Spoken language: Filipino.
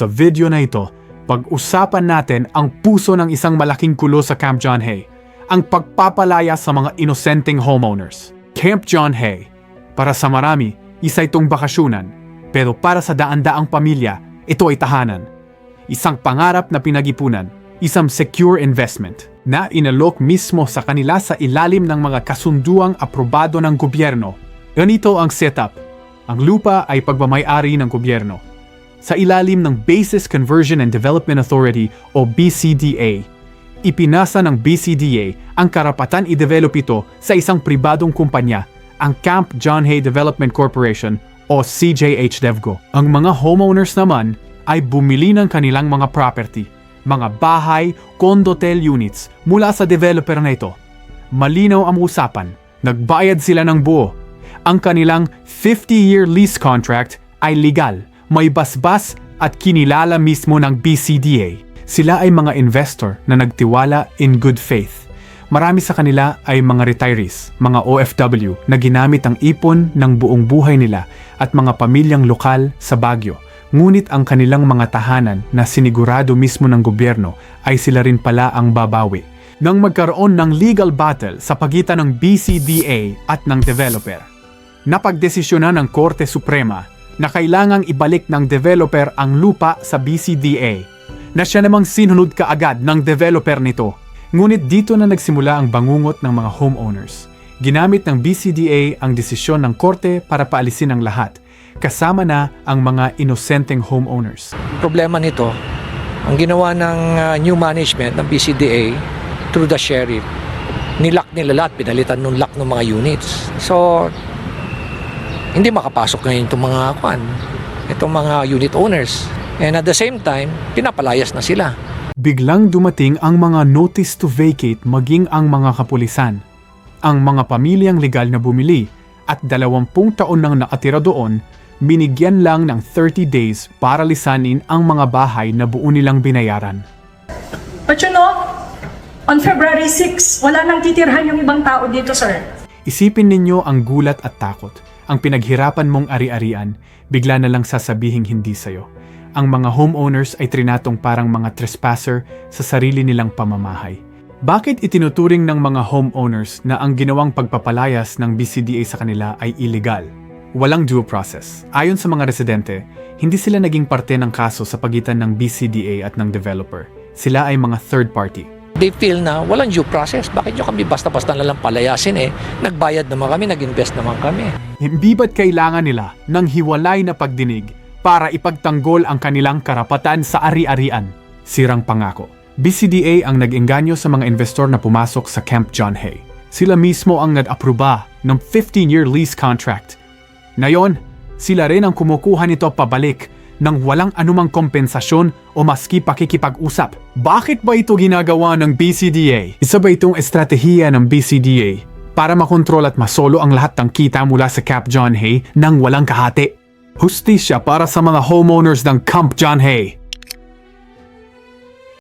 Sa video na ito, pag-usapan natin ang puso ng isang malaking kulo sa Camp John Hay, ang pagpapalaya sa mga inosenteng homeowners. Camp John Hay, para sa marami, isa itong bakasyunan, pero para sa daan-daang pamilya, ito ay tahanan. Isang pangarap na pinag-ipunan, isang secure investment na inalok mismo sa kanila sa ilalim ng mga kasunduang aprobado ng gobyerno. Ganito ang setup. Ang lupa ay pagmamayari ng gobyerno. Sa ilalim ng Basis Conversion and Development Authority o BCDA, ipinasa ng BCDA ang karapatan i-develop ito sa isang pribadong kumpanya, ang Camp John Hay Development Corporation o CJH DevGo. Ang mga homeowners naman ay bumili ng kanilang mga property, mga bahay, condotel units mula sa developer na ito. Malinaw ang usapan, nagbayad sila ng buo. Ang kanilang 50-year lease contract ay legal, may basbas at kinilala mismo ng BCDA. Sila ay mga investor na nagtiwala in good faith. Marami sa kanila ay mga retirees, mga OFW na ginamit ang ipon ng buong buhay nila at mga pamilyang lokal sa Baguio. Ngunit ang kanilang mga tahanan na sinigurado mismo ng gobyerno ay sila rin pala ang babawi. Nang magkaroon ng legal battle sa pagitan ng BCDA at ng developer, napagdesisyonan ng Korte Suprema na kailangang ibalik ng developer ang lupa sa BCDA na siya namang sinunod kaagad ng developer nito. Ngunit dito na nagsimula ang bangungot ng mga homeowners. Ginamit ng BCDA ang desisyon ng korte para paalisin ang lahat, kasama na ang mga inosenteng homeowners. problema nito, ang ginawa ng uh, new management ng BCDA through the sheriff, nilock nila lahat, pinalitan ng lock ng mga units. So, hindi makapasok ngayon itong mga kwan, itong mga unit owners. And at the same time, pinapalayas na sila. Biglang dumating ang mga notice to vacate maging ang mga kapulisan. Ang mga pamilyang legal na bumili at 20 taon nang nakatira doon, binigyan lang ng 30 days para lisanin ang mga bahay na buo nilang binayaran. But you know, on February 6, wala nang titirhan yung ibang tao dito, sir. Isipin ninyo ang gulat at takot. Ang pinaghirapan mong ari-arian, bigla na lang sasabihing hindi sa'yo. Ang mga homeowners ay trinatong parang mga trespasser sa sarili nilang pamamahay. Bakit itinuturing ng mga homeowners na ang ginawang pagpapalayas ng BCDA sa kanila ay illegal? Walang due process. Ayon sa mga residente, hindi sila naging parte ng kaso sa pagitan ng BCDA at ng developer. Sila ay mga third party. They feel na walang due process. Bakit nyo kami basta-basta na lang palayasin eh? Nagbayad naman kami, nag-invest naman kami. Hindi ba't kailangan nila ng hiwalay na pagdinig para ipagtanggol ang kanilang karapatan sa ari-arian? Sirang pangako. BCDA ang nag-engganyo sa mga investor na pumasok sa Camp John Hay. Sila mismo ang nag-aproba ng 15-year lease contract. Ngayon, sila rin ang kumukuha nito pabalik ng walang anumang kompensasyon o maski pakikipag-usap. Bakit ba ito ginagawa ng BCDA? Isa ba itong estratehiya ng BCDA para makontrol at masolo ang lahat ng kita mula sa Camp John Hay nang walang kahati? Hustisya para sa mga homeowners ng Camp John Hay.